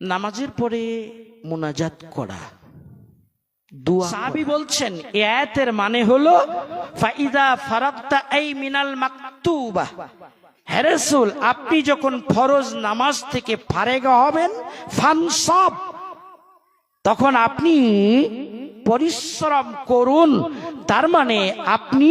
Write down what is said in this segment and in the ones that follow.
নামাজের পরে মোনাজাত করা। সাহাবি বলছেন এ আয়াতের মানে হলো ফাইদা ফারাক্তা এই মিনাল মাকতুবা। হ্যারেসুল আপনি যখন ফরজ নামাজ থেকে ফারেগা হবেন ফানসব। তখন আপনি পরিশ্রম করুন। তার মানে আপনি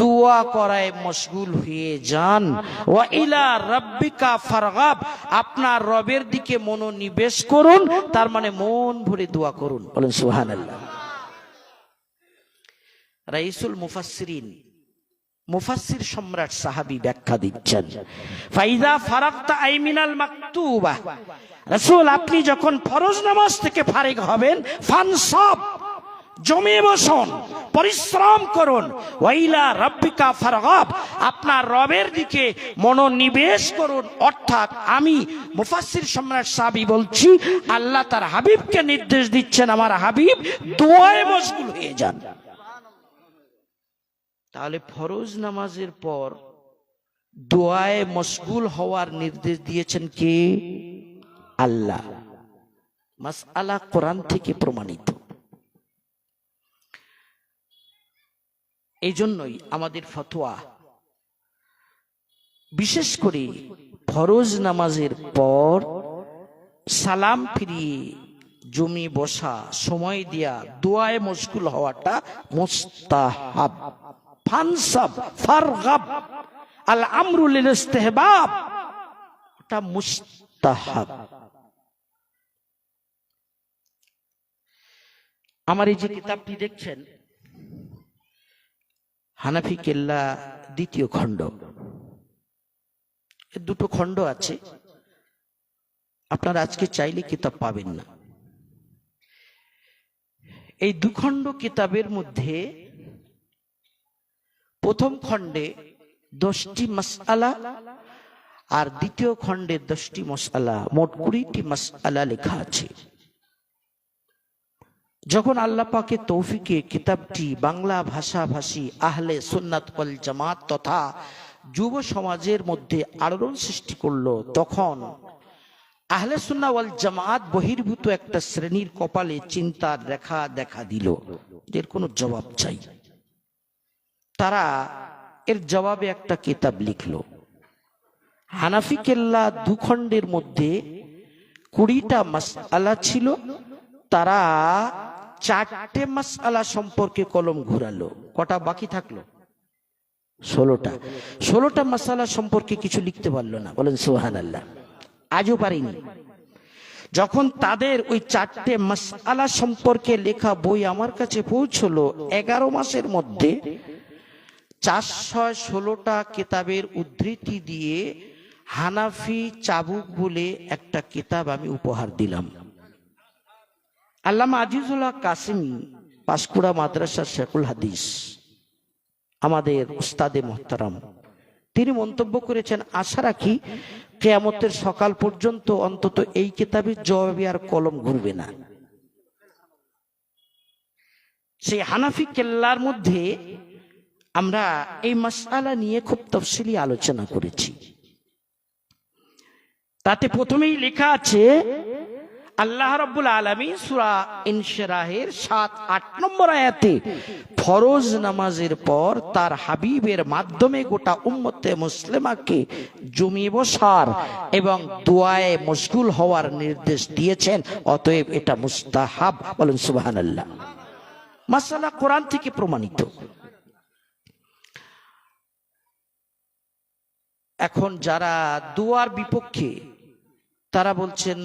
দোয়া করায় মশগুল হয়ে যান। রাব্বিকা ফারগাব, আপনার রবের দিকে মনোনিবেশ করুন, তার মানে মন ভরে দোয়া করুন। বলেন, সুবহানাল্লাহ। রাইসুল মুফাসসিরিন, মুফাসসির সম্রাট সাহাবী ব্যাখ্যা দিচ্ছেন। ফাইদা ফারাক্তা আইমিনাল মাকতুবা, রাসূল, আপনি যখন ফরজ নামাজ থেকে ফারিগ হবেন, ফানসাব জমে বসুন, পরিশ্রম করুন। ওয়াইলা রব্বিকা ফারগাব, আপনার রবের দিকে মনোনিবেশ করুন। অর্থাৎ আমি মুফাসসির সম্রাট সাহাবী বলছি, আল্লাহ তার হাবিবকে নির্দেশ দিচ্ছেন, আমার হাবিব দোয়ায় মশগুল হয়ে যান। তাহলে ফরজ নামাজের পর দোয়ায় মশগুল হওয়ার নির্দেশ দিয়েছেন কে? আল্লাহ। মাস মাসআলা কোরআন থেকে প্রমাণিত। এই জন্যই আমাদের ফতোয়া। বিশেষ করে ফরজ নামাজের পর সালাম ফিরিয়ে জমি বসা, সময় দিয়া, দোয়ায় মশগুল হওয়াটা মুস্তাহাব। ফানসাব, ফারগাব আল আমরুল ইস্তেহবাব ওটা মুস্তাহাব। আমার এই যে কিতাবটি দেখছেন হানাফি কেল্লা দ্বিতীয় খণ্ড। দুটো খণ্ড আছে। আপনারা আজকে চাইলে কিতাব পাবেন না। এই দুখণ্ড কিতাবের মধ্যে প্রথম খণ্ডে দশটি মাসআলা আর দ্বিতীয় খণ্ডে দশটি মশালা মোট কুড়িটি মশালা লেখা আছে। যখন আল্লাহ পাকে তৌফিকে কিতাবটি বাংলা ভাষাভাষী আহলে সুন্নাত ওয়াল জামাত তথা যুব সমাজের মধ্যে আলোড়ন সৃষ্টি করল, তখন আহলে সুন্না ওয়াল জামাত বহির্ভূত একটা শ্রেণির কপালে চিন্তার রেখা দেখা দিল, এর কোনো জবাব চাই। তারা এর জবাবে একটা কিতাব লিখল, হানাফি কেল্লা দুখণ্ডের মধ্যে কুড়িটা মাসআলা ছিল, তারা চারটে মাসআলা সম্পর্কে কলম ঘুরালো, কটা বাকি থাকল? ষোলোটা। ষোলোটা মাসালা সম্পর্কে কিছু লিখতে পারল না, বলেন সোহান আল্লাহ আজও পারিনি। যখন তাদের ওই চারটে মাসআলা সম্পর্কে লেখা বই আমার কাছে পৌঁছলো, এগারো মাসের মধ্যে চারশো ষোলোটা কিতাবের উদ্ধৃতি দিয়ে হানাফি চাবুক বলে একটা কিতাব আমি উপহার দিলাম। আল্লামা আজিজুল্লাহ কাসিমি পাঁশকুড়া মাদ্রাসা শেখুল হাদিস, আমাদের উস্তাদে মোহতারাম। তিনি মন্তব্য করেছেন, আশা রাখি কেয়ামতের সকাল পর্যন্ত অন্তত এই কিতাবের জবাবে আর কলম ঘুরবে না। সেই হানাফি কেল্লার মধ্যে আমরা এই মাসালা নিয়ে খুব তফসিলি আলোচনা করেছি। তাতে প্রথমেই লেখা আছে আল্লাহ রব্বুল আলমী সুরা ইনশরাহের সাত, আট নম্বর আয়াতে, ফরজ নামাজের পর তার হাবিবের মাধ্যমে গোটা উম্মতে মুসলিমাকে জমিয়ে বসার এবং দোয়ায় মশগুল হওয়ার নির্দেশ দিয়েছেন। অতএব এটা মুস্তাহাব। বলেন সুবাহান আল্লাহ মাসালা কোরআন থেকে প্রমাণিত। এখন যারা দুয়ার বিপক্ষে, তারা বলছেন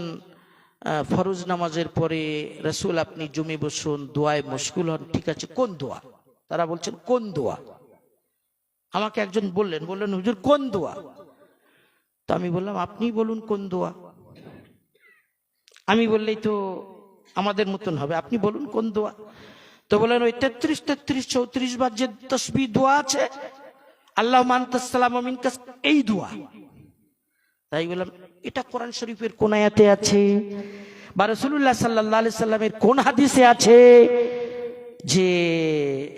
ফরজ নামাজের পরে রসুল আপনি জমি বসুন, দোয়ায় মুশকুল হন, ঠিক আছে, কোন দোয়া? তারা বলছেন, কোন দোয়া? আমাকে একজন বললেন বললেন, হুজুর, কোন দোয়া? তো আমি বললাম আপনি বলুন কোন দোয়া? আমি বললেই তো আমাদের মতন হবে, আপনি বলুন কোন দোয়া? তো বললেন, ওই তেত্রিশ তেত্রিশ, চৌত্রিশ বার যে তসবি দোয়া আছে, আল্লাহ মান্তাসালাম মিনকাস এই দোয়া। তাই বললাম, এটা কোরআন শরীফের কোন আয়াতে আছে? বা রসুল্লাহ সাল্লাহ সাল্লামের কোন হাদিসে আছে যে,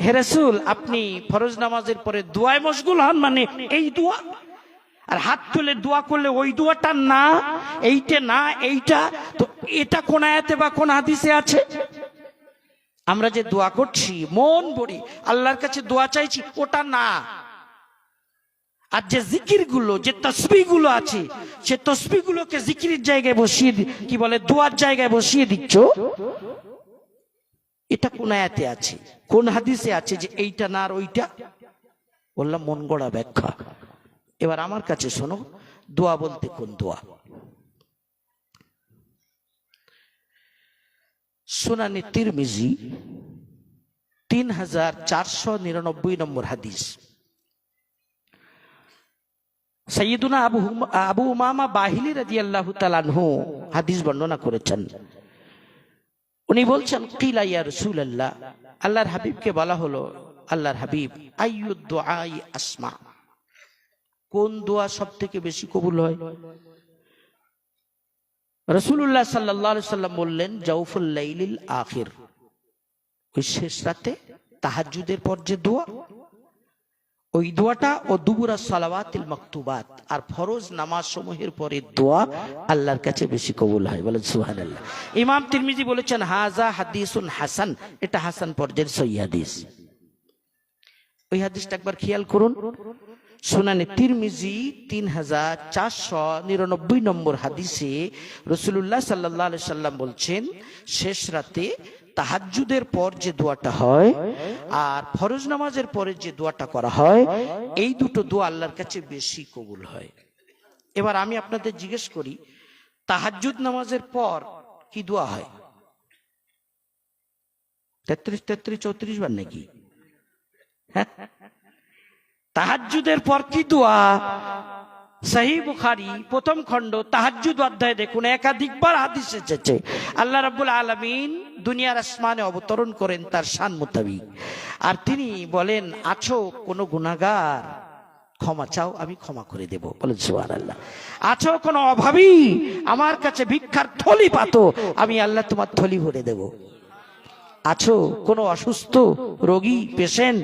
হে রসুল, আপনি ফরজ নামাজের পরে দোয়ায় মশগুল হন মানে এই দোয়া? আর হাত তুলে দোয়া করলে ওই দোয়াটা না, এইটা না, এইটা? তো এটা কোন আয়াতে বা কোন হাদিসে আছে? আমরা যে দোয়া করছি, মন ভরে, আল্লাহর কাছে দোয়া চাইছি, ওটা না। আর যে জিকিরগুলো যে তসবি গুলো আছে, সে তসবি গুলোকে জিকিরের জায়গায় বসিয়ে কি বলে, দোয়ার জায়গায় বসিয়ে দিচ্ছ? এটা কোন আয়াতে আছে? কোন হাদিসে আছে যে এইটা না আর ওইটা? বললাম, মন গড়া ব্যাখ্যা। এবার আমার কাছে শোনো, দোয়া বলতে কোন দোয়া? সুনানি তিরমিজি তিন হাজার চারশো নিরানব্বই নম্বর হাদিস। সৈয়দুনা আবু আবু উমামা বাহিলি রাজি আল্লাহ তালানহু হাদিস বর্ণনা করেছেন। উনি বলছেন, কিলা ইয়া রসুল আল্লাহ আল্লাহর হাবিবকে বলা হলো, আল্লাহর হাবিব আইয়ুদ্দুআই আসমা? কোন দোয়া সব থেকে বেশি কবুল হয়? রসুল্লাহ সাল্লাহ সাল্লাম বললেন, জাউফুল লাইলিল আখির। ওই শেষ রাতে তাহাজুদের পর যে দোয়া ওই দোয়াটা ও দুবুরা সালাওয়াতিল মাকতুবাত। আর ফরজ নামাজ সমূহের পরে দোয়া আল্লাহর কাছে বেশি কবুল হয়। বলেন, সুবহানাল্লাহ। ইমাম তিরমিজি বলেছেন হাজা হাদিসুন হাসান। এটা হাসান পর্যায়ের সহি হাদিস। ওই হাদিসটা একবার খেয়াল করুন। সুনানে তিরমিজি তিন হাজার চারশো নিরানব্বই নম্বর হাদিসে রসুল্লাহ সাল্লাহ সাল্লাম বলছেন, শেষ রাতে তাহাজ্জুদের পর যে দোয়াটা হয় আর ফরজ নামাজের পরে যে দোয়াটা করা হয়, এই দুটো দোয়া আল্লাহর কাছে বেশি কবুল হয়। এবার আমি আপনাদের জিজ্ঞেস করি, তাহাজ্জুদ নামাজের পর কি দোয়া হয়? তেত্রিশ তেত্রিশ, চৌত্রিশ বার নাকি? হ্যাঁ? তাহাজ্জুদের পর কি দোয়া? সহি বুখারি, প্রথম খণ্ড, তাহাজ্জুদ অধ্যায় দেখুন, একাধিকবার হাদিস এসেছে। আল্লাহ রাব্বুল আলামিন দুনিয়ার আসমানে অবতরণ করেন তার শান মোতাবিক। আর তিনি বলেন, আছো কোনো গুনাহগার? ক্ষমা চাও, আমি ক্ষমা করে দেব। বলেন সুবহানাল্লাহ। আছো কোনো অভাবী? আমার কাছে ভিক্ষার থলি পাতো, আমি আল্লাহ তোমার থলি ভরে দেব। আছো কোনো অসুস্থ, রোগী, পেশেন্ট?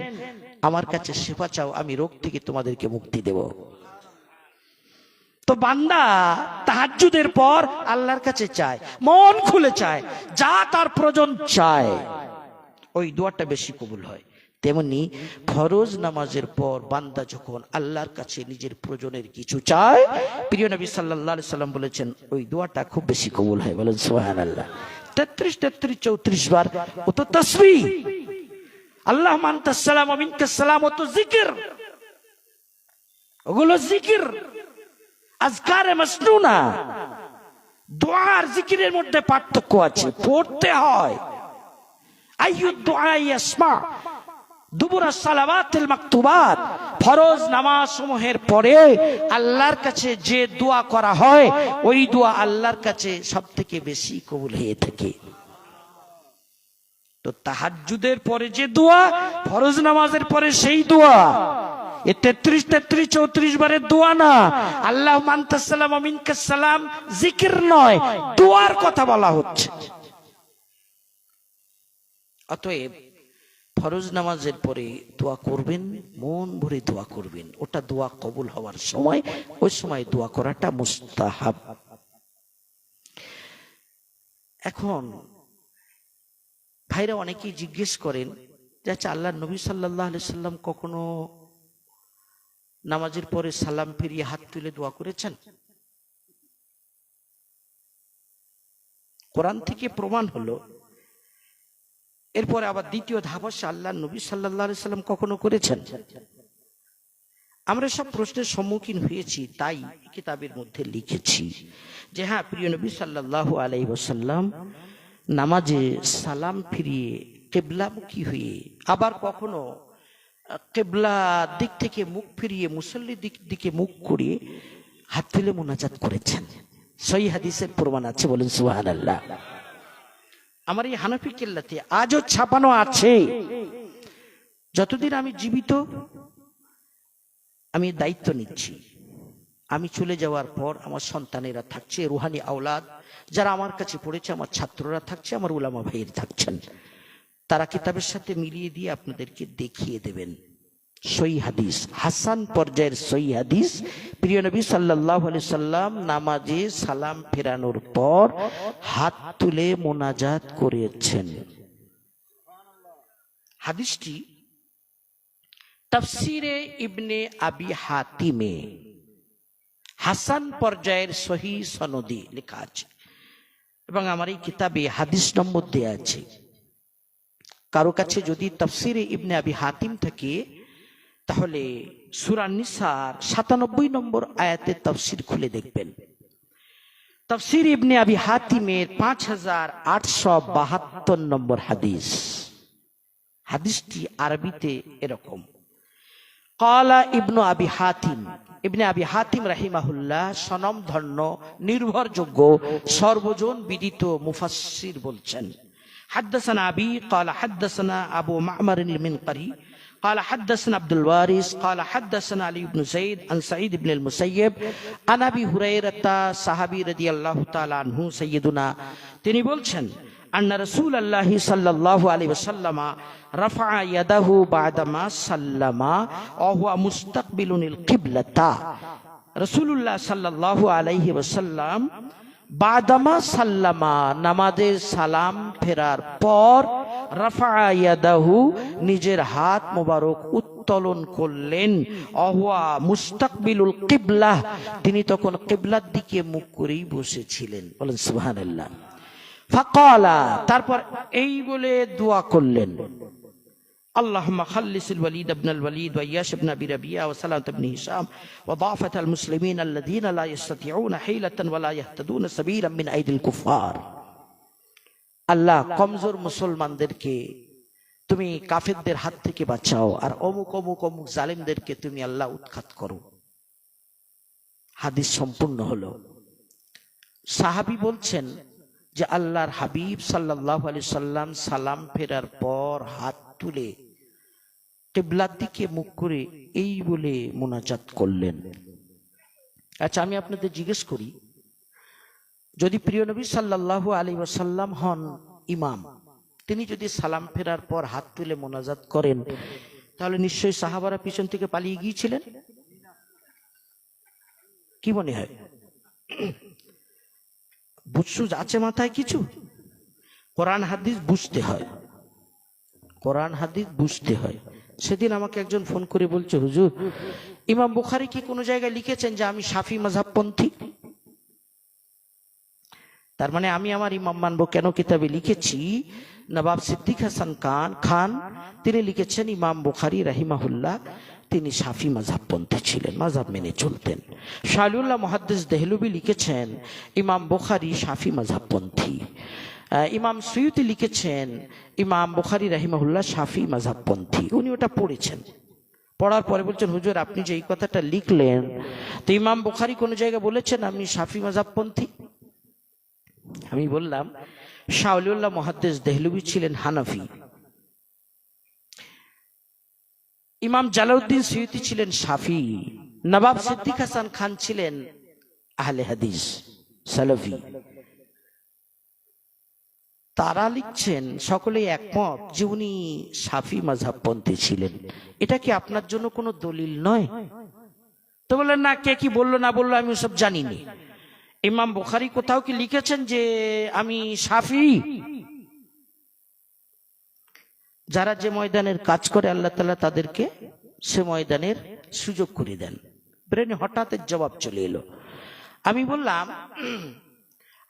আমার কাছে সেবা চাও, আমি রোগ থেকে তোমাদেরকে মুক্তি দেব। তো বান্দা তাহাজ্জুদের পর আল্লাহর কাছে চায়, মন খুলে চায়, যা তার প্রয়োজন চায়। ওই দোয়াটা বেশি কবুল হয়। তেমনি ফরজ নামাজের পর বান্দা যখন আল্লাহর কাছে নিজের প্রয়োজনের কিছু চায়, প্রিয় নবী আলাইহি সাল্লাম বলেছেন, ওই দোয়াটা খুব বেশি কবুল হয়। বলেন সোহান আল্লাহ তেত্রিশ তেত্রিশ, চৌত্রিশ বার, ও তো তসবি আল্লাহ মান্তাসালাম মিনকাসালাম ও তো জিকির। ওগুলো জিকির। আজকারে মাসনুনা দোয়া আর জিকিরের মধ্যে পার্থক্য আছে, পড়তে হয়। ফরজ নামাজ সমূহের পরে আল্লাহর কাছে যে দোয়া করা হয়, ওই দোয়া আল্লাহর কাছে সব থেকে বেশি কবুল হয়ে থাকে। তো তাহাজ্জুদের পরে যে দোয়া, ফরজ নামাজের পরে সেই দোয়া। তেত্রিশ তেত্রিশ, চৌত্রিশ বারের দোয়া না। আল্লাহ আমিনকাসালাম জিকির নয়, দোয়ার কথা বলা হচ্ছে। অতএব ফরজ নামাজের পরে দোয়া করবেন, মন ভরে দোয়া করবেন। ওটা দোয়া কবুল হওয়ার সময়, ওই সময় দোয়া করাটা মুস্তাহাব। এখন ভাইরা অনেকেই জিজ্ঞেস করেন যে আচ্ছা আল্লাহ নবী সাল্লাহ সাল্লাম কখনো নামাজের পরে সালাম ফিরিয়ে হাত তুলে দোয়া করেছেন। কোরআন থেকে প্রমাণ হলো, এরপরে আবার দ্বিতীয় ধাপ হচ্ছে আল্লাহ নবী সাল্লাম কখনো করেছেন। আমরা সব প্রশ্নের সম্মুখীন হয়েছি, তাই কিতাবের মধ্যে লিখেছি যে হ্যাঁ প্রিয় নবী সাল্লাহ আলাই ওসাল্লাম নামাজে সালাম ফিরিয়ে কেবলামুখী হয়ে আবার কখনো কেবলা দিক থেকে মুখ ফিরিয়ে মুসল্লির দিক দিকে মুখ করিয়ে হাত তুলে মোনাজাত করেছেন। সই হাদিসের প্রমাণ আছে বলেন সুহান আল্লাহ আমার এই হানাফি কেল্লাতে আজও ছাপানো আছে। যতদিন আমি জীবিত, আমি দায়িত্ব নিচ্ছি। আমি চলে যাওয়ার পর আমার সন্তানেরা থাকছে, রুহানি আওলাদ, যারা আমার কাছে পড়েছে, আমার ছাত্ররা থাকছে, আমার উলামা ভাইয়ের থাকছেন। তারা কিতাবের সাথে মিলিয়ে দিয়ে আপনাদেরকে দেখিয়ে দেবেন। সই হাদিস, হাসান পর্যায়ের সই হাদিস। প্রিয় নবী সাল্লাহ আলি সাল্লাম নামাজে সালাম ফেরানোর পর হাত তুলে মোনাজাত করেছেন। হাদিসটি তফসিরে ইবনে আবি হাতিমে, হাসান পর্যায়ের সহি সনদি লেখা আছে। এবং আমার এই কিতাবে হাদিস নম্বর দেয়া আছে। কারও কাছে যদি তফসিরে ইবনে আবি হাতিম থাকে, তাহলে সুরা নিসার সাতানব্বই নম্বর আয়াতের তফসির খুলে দেখবেন। তফসির ইবনে আবি হাতিমের পাঁচ হাজার আটশো বাহাত্তর নম্বর হাদিস। হাদিসটি আরবিতে এরকম। কলা ইবনু আবি হাতিম। ইবনে আবি হাতিম রাহিমাহুল্লাহ সনম ধন্য নির্ভরযোগ্য, সর্বজন বিদিত মুফাসসির বলছেন। حدثنا أبي قال حدثنا أبو معمر المنقري قال حدثنا عبد الوارث قال حدثنا علي بن زيد عن سعيد بن المسيب عن أبي هريرة صحابي رضي الله تعالى عنه سيدنا তিনি বলছেন أن رسول الله صلى الله عليه وسلم رفع يده بعدما سلم وهو مستقبل القبلة رسول الله صلى الله عليه وسلم বাদামা সাল্লামা নামাজের সালাম ফেরার পর রাফায়াদাহু নিজের হাত মোবারক উত্তোলন করলেন। অহুয়া মুস্তাকবিলুল কিবলাহ, তিনি তখন কিবলার দিকে মুখ করেই বসেছিলেন। বলেন, সুবহানাল্লাহ। ফাকালা, তারপর এই বলে দোয়া করলেন। اللهم خلص الوليد بن الوليد وإياش بن أبي ربيعة وسلامة بن هشام وضعفة المسلمين الذين لا يستطيعون حيلة ولا يهتدون سبيلا من أيدي الكفار আল্লাহ কমজোর মুসলমানদেরকে তুমি কাফেরদের হাত থেকে বাঁচাও আর অমুক অমুক অমুক জালিমদেরকে তুমি আল্লাহ উৎখাত করো হাদিস সম্পূর্ণ হলো সাহাবি বলছেন যে আল্লাহর হাবিব সাল্লাহ আলি সাল্লাম সালাম ফেরার পর হাত তুলে কেবলার দিকে মুখ করে এই বলে মোনাজাত করলেন। আচ্ছা আমি আপনাদের জিজ্ঞেস করি, যদি প্রিয় নবী সাল্লাহ আলী ওয়াসাল্লাম হন ইমাম, তিনি যদি সালাম ফেরার পর হাত তুলে মোনাজাত করেন, তাহলে নিশ্চয়ই সাহাবারা পিছন থেকে পালিয়ে গিয়েছিলেন? কি মনে হয়? বুঝছু আছে মাথায় কিছু? কোরআন, হাদিস বুঝতে হয়। কোরআন, হাদিস বুঝতে হয়। সেদিন আমাকে একজন ফোন করে বলছে, হুজুর, ইমাম বুখারি কি কোনো জায়গায় লিখেছেন যে আমি সাফি মাঝাবপন্থী তার মানে আমি আমার ইমাম মানবো কেন কিতাবে লিখেছি? নবাব সিদ্দিক হাসান খান খান, তিনি লিখেছেন, ইমাম বুখারি রাহিমাহুল্লাহ, তিনি সাফি মাঝাবপন্থী ছিলেন মাঝাব মেনে চলতেন। শাহলুল্লাহ মহাদ্দেস দেহলুবি লিখেছেন, ইমাম বুখারি সাফি মাঝাবপন্থী ইমাম সৈয়দি লিখেছেন, ইমাম বুখারি রাহিমাহুল্লাহ সাফি মাঝাবপন্থী উনি ওটা পড়েছেন। পড়ার পরে বলছেন, হুজুর, আপনি যে এই কথাটা লিখলেন, তো ইমাম বুখারি কোনো জায়গায় বলেছেন আমি সাফি মাঝাবপন্থী আমি বললাম শাহলিউল্লাহ মহাদ্দেস দেহলুবি ছিলেন হানাফি। ইমাম জালাউদ্দিন সৈয়দি ছিলেন সাফি নবাব সিদ্দিক হাসান খান ছিলেন আহলে হাদিস, সালাফি। তারা লিখছেন, সকলেই একমত যে উনি সাফি মাঝাবপন্থী ছিলেন। এটা কি আপনার জন্য কোনো দলিল নয়? তো বললেন, না, কে কি বলল, না বলল, আমি ওসব জানিনি। ইমাম বুখারি কোথাও কি লিখেছেন যে আমি সাফি? যারা যে ময়দানের কাজ করে, আল্লাহ তালা তাদেরকে সে ময়দানের সুযোগ করে দেন। ব্রেনে হঠাৎ জবাব চলে এলো। আমি বললাম,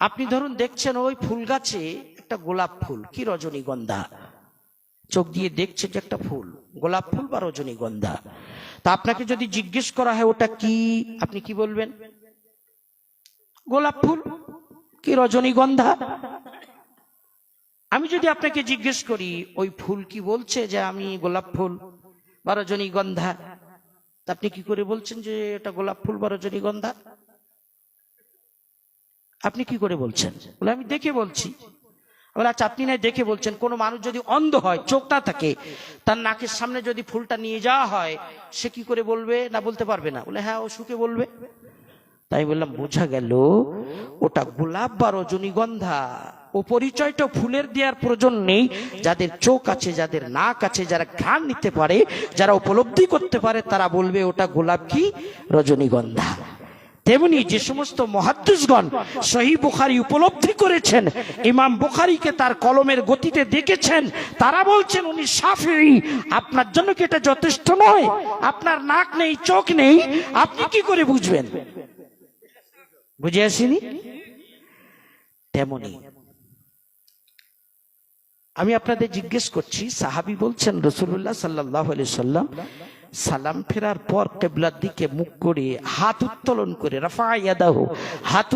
আপনি ধরুন দেখছেন ওই ফুল গাছে একটা গোলাপ ফুল, কি রজনীগন্ধা? চোখ দিয়ে দেখছে যে একটা ফুল, গোলাপ ফুল বা রজনীগন্ধা? তা আপনাকে যদি জিজ্ঞেস করা হয়, ওটা কি? আপনি কি বলবেন? গোলাপ ফুল, কি রজনীগন্ধা? আমি যদি আপনাকে জিজ্ঞেস করি, ওই ফুল কি বলছে যে আমি গোলাপ ফুল বা রজনীগন্ধা? তা আপনি কি করে বলছেন যে এটা গোলাপ ফুল বা রজনীগন্ধা? আপনি কি করে বলছেন? বলে আমি দেখে বলছি। বলে আচ্ছা আপনি না দেখে বলছেন, কোনো মানুষ যদি অন্ধ হয়, চোখ না থাকে, তার নাকের সামনে যদি ফুলটা নিয়ে যাওয়া হয়, সে কি করে বলবে? না, বলতে পারবে না। বলে হ্যাঁ ও সুখে বলবে। তাই বললাম, বোঝা গেল, ওটা গোলাপ বা রজনীগন্ধা। ও পরিচয়টা ফুলের দেওয়ার প্রয়োজন নেই। যাদের চোখ আছে, যাদের নাক আছে, যারা ঘ্রাণ নিতে পারে, যারা উপলব্ধি করতে পারে, তারা বলবে, ওটা গোলাপ কি? রজনীগন্ধা। তেমনি যে সমস্ত মহাদ্দুসগণ সহি বুখারি উপলব্ধি করেছেন, ইমাম বুখারিকে তার কলমের গতিতে দেখেছেন, তারা বলছেন, উনি সাফি আপনার জন্য কি এটা যথেষ্ট নয়? আপনার নাক নেই, চোখ নেই, আপনি কি করে বুঝবেন? বুঝে আসিনি? তেমনি। আমি আপনাদের জিজ্ঞেস করছি, সাহাবি বলছেন রসুল্লাহ সাল্লাহ সাল্লাম সালাম ফেরার পর কেবলার দিকে মুখ করে হাত উত্তোলন করে রাফা ইয়াদাহ হাত